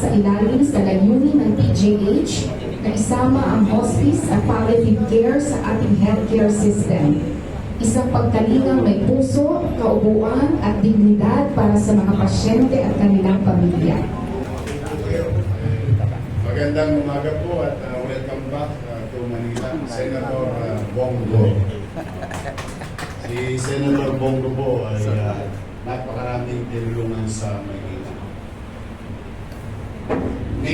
ay sumasailalim sa layunin ng PGH na isama ang hospice at palliative care sa ating healthcare system. Isang pagkalingang may puso, kaubuan at dignidad para sa mga pasyente at kanilang pamilya. Magandang umaga po at uh, welcome back uh, to Manila, Senator uh, Bongo. Si Senator Bongo po ay uh, napakaraming tinulungan sa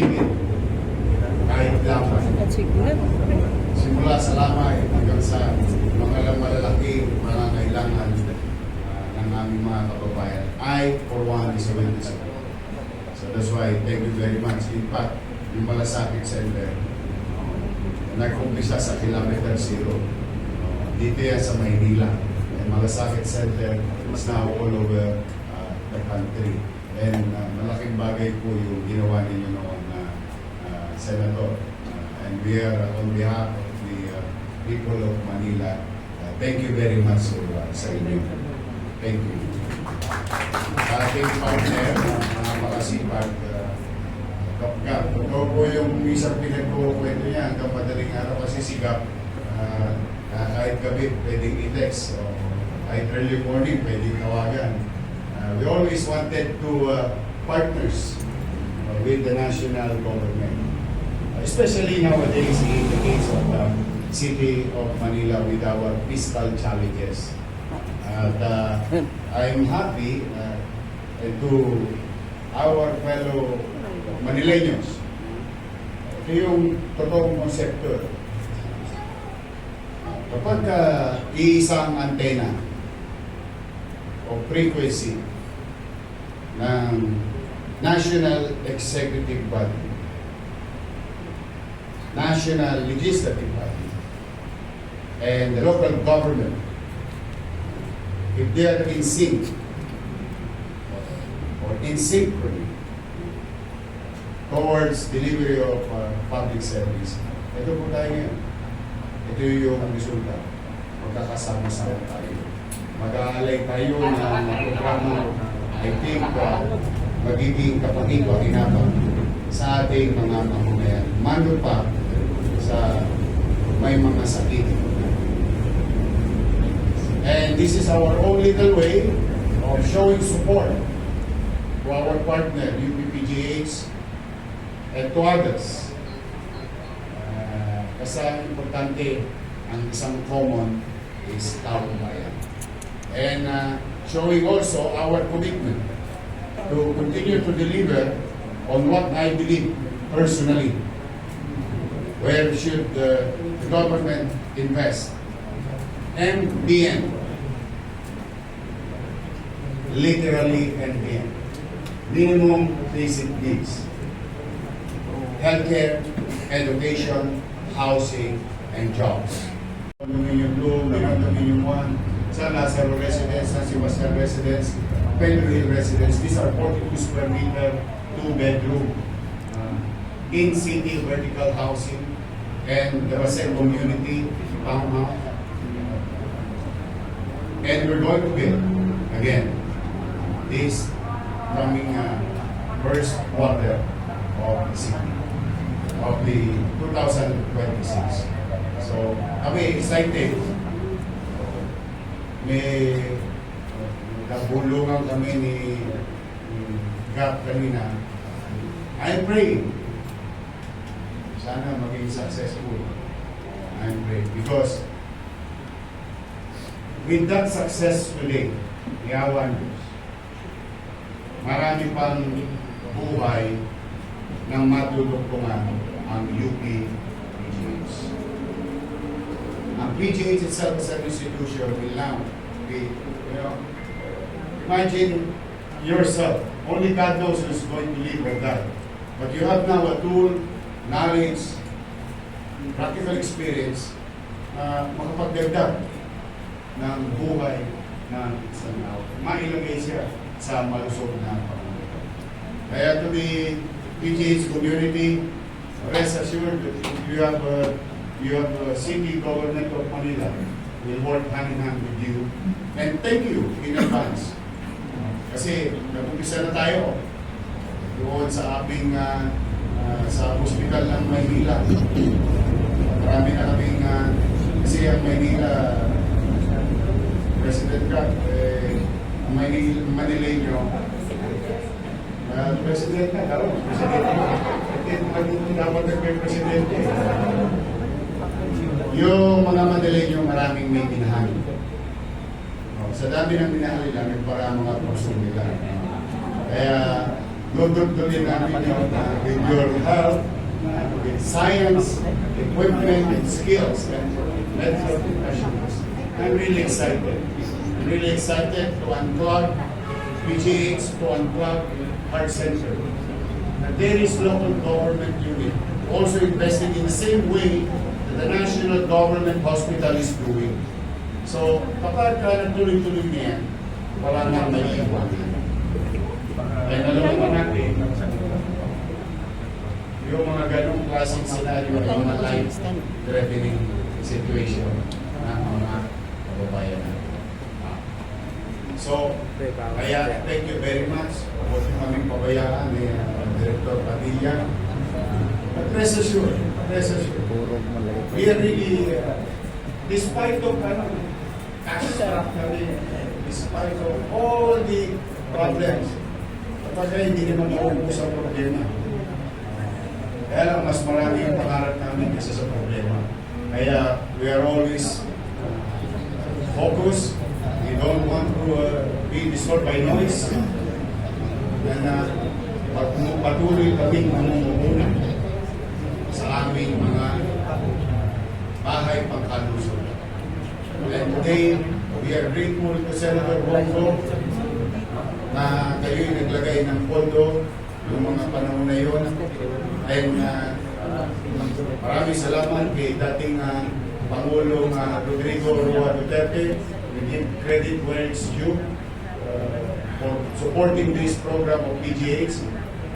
Manila. Naked, kahit lamang. Simula sa lamay hanggang sa mga malalaking mga kailangan uh, ng aming mga kababayan. I, for one, is willing to support. So that's why, thank you very much. In fact, yung Malasakit Center, nag-umpisa sa kilometer zero. Dito yan sa Maynila. And Malasakit Center is now all over uh, the country. And uh, malaking bagay po yung ginawa ninyo noon uh, Senator. Uh, and we are on behalf of the uh, people of Manila, uh, thank you very much uh, sa inyo. Thank you. Sa ating partner, uh, mga makasipag, uh, Kapag, ito po yung isang pinagkukwento niya hanggang madaling araw kasi sigap, uh, kahit gabi pwedeng i-text, so, kahit early morning pwedeng tawagan. Uh, we always wanted to uh, partners uh, with the national government. Especially nowadays in the case of the city of Manila with our fiscal challenges. At uh, I'm happy uh, to our fellow Manileños. Ito yung totoong konsepto. Kapag uh, iisang antena o frequency ng National Executive Body, National Legislative Body, and the local government, if they are in sync or in synchrony towards delivery of uh, public service, ito po tayo ngayon. Ito yung resulta. Magkakasama-sama tayo. Mag-aalay tayo ng programa, I think, uh, magiging kapatid-pakinabang sa ating mga mamamayan. Mano pa sa may mga sakit. And this is our own little way of showing support to our partner, UPPGH, and to others. Uh, kasi importante, ang isang common is taong bayan. And uh, showing also our commitment to continue to deliver on what I believe personally. Where should the, government invest? MBN. Literally MBN. Minimum basic needs healthcare, education, housing, and jobs. Condominium 2, Mayroon Condominium 1, San Lazaro Residence, San Sebastian Residence, Pedro Hill Residence. These are 42 square meter, 2 bedroom, uh, in-city vertical housing, and the Basen community townhouse. And we're going to build, again, this coming uh, first quarter of the city of the 2026. So, kami excited. May kabulungan kami ni, Gap kanina. I'm praying. Sana maging successful. I'm praying. Because with that success today, iyawan Diyos, marami pang buhay ng matutungtungan ang UP PGH. Ang PGH itself as an institution will now be, you know, imagine yourself. Only God knows who's going to live or die. But you have now a tool, knowledge, practical experience na makapagdagdag ng buhay ng isang tao. Mailagay siya sa malusog na pamumuhay. Kaya to the PGH community, rest assured that you have a, you have a city government of Manila will work hand in hand with you. And thank you in advance. Kasi nag-umpisa na tayo. doon sa aming ah, ah, sa hospital ng Maynila. Marami na kaming ah, kasi ang Maynila President Kat, eh, ang Manil Manileño, uh, President na, karo, Presidente na. Eh, nag- dapat nagpay Presidente. Yung mga Manileño, maraming may minahal. Oh, sa dami ng minahal nila, nagpara mga puso nila. Kaya, na with your help, with science, equipment, and skills, and medical professionals. I'm really excited. I'm really excited to unclog PGH, to unclog Heart Center. And there is local government unit also investing in the same way that the national government hospital is doing. So, kapag uh, nagtuloy-tuloy na yan, wala nang maiiwan. Alam naman natin, yung mga ganong klaseng scenario, yung mga life-threatening situation ng mga kababayan natin. Ah. So, kaya thank you very much. Huwag kaming pabayaan ni uh, Director Padilla. But rest assured, rest assured, we are really, uh, despite of ano, cash structuring, despite of all the problems, kapag hindi naman maubos ang problema. Kaya lang, mas marami ang pangarap namin kaysa sa problema. Kaya, we are always uh, focused. We don't want to uh, be disturbed by noise. And uh, pat- patuloy kaming mamumuhunan sa aming mga bahay pangkalusot. And today, we are grateful to Senator Bongo na kayo'y naglagay ng pondo yung mga panahon na yun. And uh, maraming salamat kay dating uh, Pangulong uh, Rodrigo Roa Duterte. We give credit where it's due uh, for supporting this program of PGH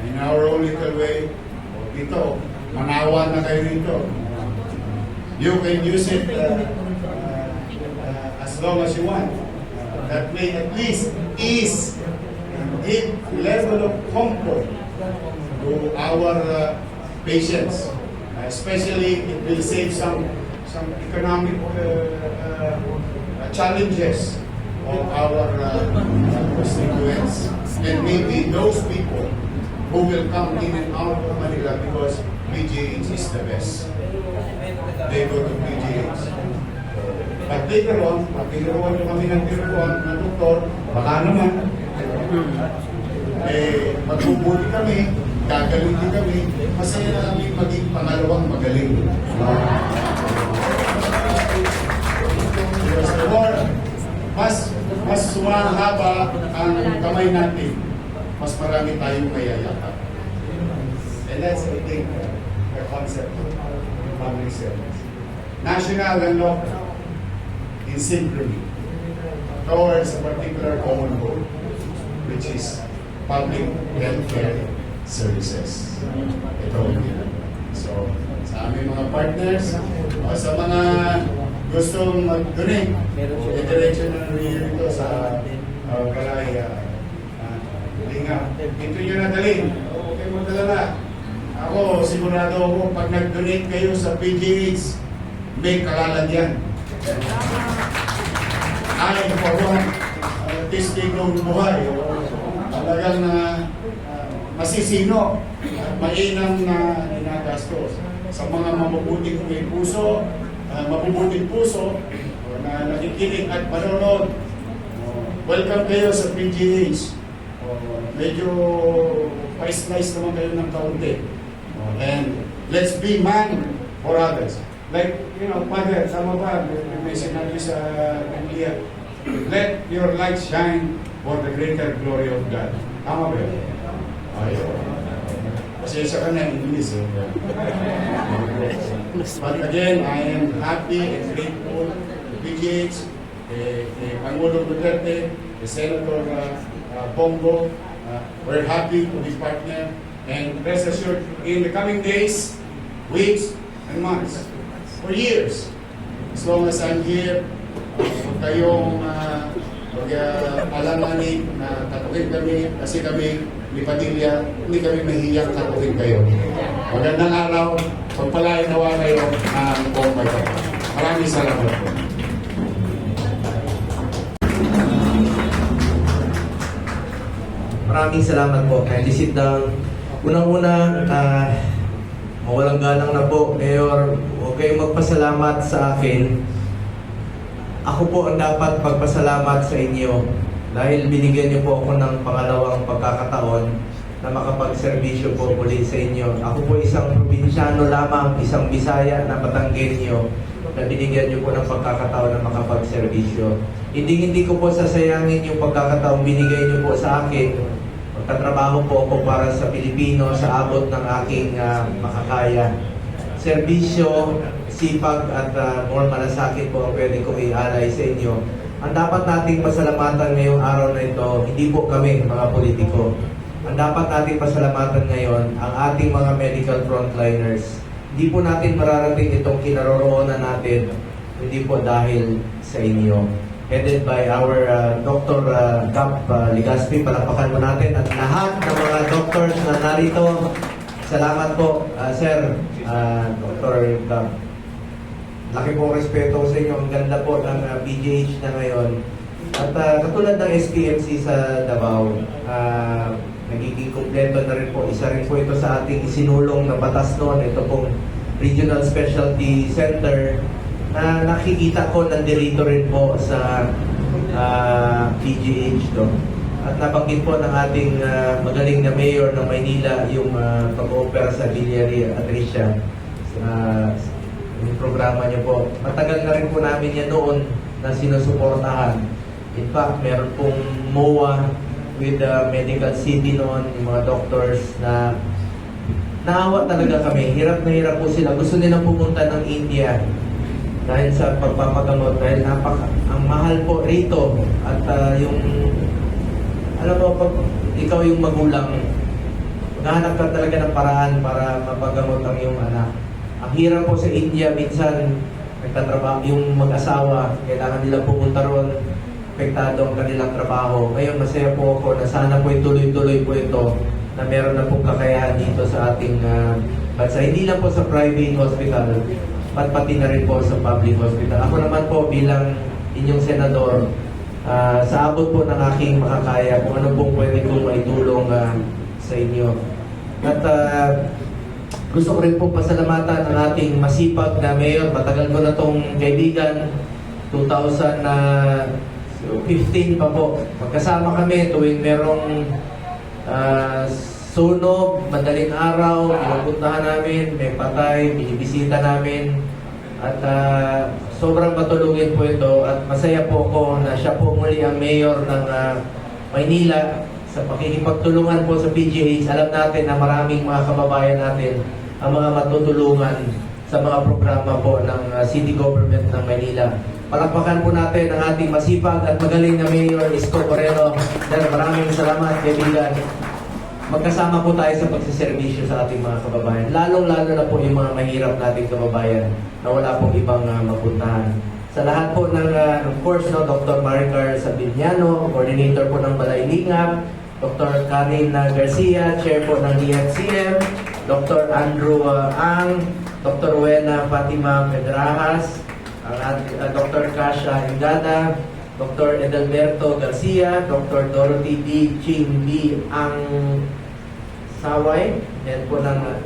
in our own little way. O, Dito, manawa na kayo rito. You can use it uh, uh, uh, as long as you want. That may at least ease and level of comfort to our uh, patients. Uh, especially, it will save some some economic uh, uh, challenges of our uh, constituents. And maybe those people who will come in and out of Manila because PGH is the best. They go to PGH. But later on, pag tinuruan nyo kami ng ng doktor, baka naman, eh, magbubuti kami, gagaling din kami, masaya na kami maging pangalawang magaling. More, mas, mas sumahaba ang kamay natin, mas marami tayong mayayakap. And that's, I think, the concept of public service. National and local, in synchrony, towards a particular common goal, which is public healthcare services. Ito. So, sa aming mga partners, o sa mga gustong mag-donate, i-direction na rin ito sa uh, Balay uh, Linga. Ito nyo na dalhin. Huwag kayo magdalala. Ako, sigurado ako, pag nag-donate kayo sa PGH, may kalalagyan. Ay, for one, uh, testigong buhay. Talagang na uh, masisino at mainam na inagastos. Sa mga mabubuting may puso, uh, mabubuting puso, o na nakikinig at manonood, uh, welcome kayo sa PGH. Uh, medyo pa-slice naman kayo ng kaunti. Uh, and let's be man for others. Like, you know, Father, sama ba, may- may sinabi sa Biblia, let your light shine for the greater glory of God. Tama ba yun? Ayun. Pasensya ka na, English. Eh. But again, I am happy and grateful to PGH, eh, eh, Pangulo Duterte, the Senator uh, uh, Bongo. Uh, we're happy to be partner and rest assured, in the coming days, weeks, and months, for years, as long as I'm here, uh, huwag kayong uh, Kaya alanganin na katukin kami kasi kami ni Padilla, hindi kami mahiyang katukin kayo. Magandang araw, pagpalain nawa kayo ng buong bayan. Maraming salamat po. Maraming salamat po. Kindly sit down. Unang-una, ah, mawalang galang na po, Mayor. Huwag kayong magpasalamat sa akin. Ako po ang dapat pagpasalamat sa inyo dahil binigyan niyo po ako ng pangalawang pagkakataon na makapagserbisyo po muli sa inyo. Ako po isang probinsyano lamang, isang Bisaya na Batanggenyo na binigyan niyo po ng pagkakataon na makapagserbisyo. Hindi hindi ko po sasayangin yung pagkakataon binigay niyo po sa akin. Magtatrabaho po ako para sa Pilipino sa abot ng aking ah, makakaya. Serbisyo, sipag at uh, more malasakit po ang pwede kong ialay sa inyo. Ang dapat nating pasalamatan ngayong araw na ito, hindi po kami mga politiko. Ang dapat nating pasalamatan ngayon, ang ating mga medical frontliners. Hindi po natin mararating itong kinaroroonan natin, hindi po dahil sa inyo. Headed by our uh, Dr. Uh, Cap uh, Ligaspi, palakpakan mo natin at lahat ng mga doctors na narito. Salamat po, uh, Sir, uh, Dr. Cap. Laki pong respeto sa inyo. Ang ganda po ng uh, PGH na ngayon. At uh, katulad ng SPMC sa Davao, uh, nagiging kompleto na rin po. Isa rin po ito sa ating isinulong na batas noon. Ito pong Regional Specialty Center na nakikita ko nandirito rin po sa uh, PGH to. At nabanggit po ng ating uh, magaling na mayor ng Maynila yung uh, pag-opera sa Villari Atricia sa yung programa niyo po. Matagal na rin po namin yan noon na sinusuportahan. In fact, meron pong MOA with the Medical City noon, yung mga doctors na naawa talaga kami. Hirap na hirap po sila. Gusto nilang pumunta ng India dahil sa pagpapagamot. Dahil napaka, ang mahal po rito. At ah, yung, alam mo, pag ikaw yung magulang, maghahanap ka talaga ng paraan para mapagamot ang iyong anak. Ang hirap po sa India, minsan nagtatrabaho yung mag-asawa, kailangan nila pumunta ron, apektado ang kanilang trabaho. Ngayon, masaya po ako na sana po tuloy-tuloy po ito na meron na pong kakayahan dito sa ating uh, bansa. Hindi lang po sa private hospital, pat pati na rin po sa public hospital. Ako naman po bilang inyong senador, ah, sa abot po ng aking makakaya kung ano pong pwede kong maitulong ah, sa inyo. At ah, gusto ko rin po pasalamatan ang ating masipag na mayor. Matagal ko na tong kaibigan. 2015 pa po. Magkasama kami tuwing merong ah, sunog, madaling araw, pinupuntahan namin, may patay, binibisita namin. At ah, sobrang matulungin po ito at masaya po ako na siya po muli ang mayor ng ah, Maynila sa pakikipagtulungan po sa PGH. Alam natin na maraming mga kababayan natin ang mga matutulungan sa mga programa po ng ah, City Government ng Maynila. Palakpakan po natin ang ating masipag at magaling na Mayor Isko Moreno. Sir, maraming salamat, kaibigan. Magkasama po tayo sa pagsiservisyo sa ating mga kababayan. Lalong-lalo na po yung mga mahirap nating kababayan na wala pong ibang uh, mapuntahan. Sa lahat po ng, uh, of course, no, Dr. Maricar Sabignano, coordinator po ng Balay Lingap, Dr. Karin uh, Garcia, chair po ng EFCM, Dr. Andrew uh, Ang, Dr. Wena Fatima Pedrajas, uh, Dr. Kasha Ingada, Dr. Edelberto Garcia, Dr. Dorothy D. Ching B. Ang Saway, yan po ng uh,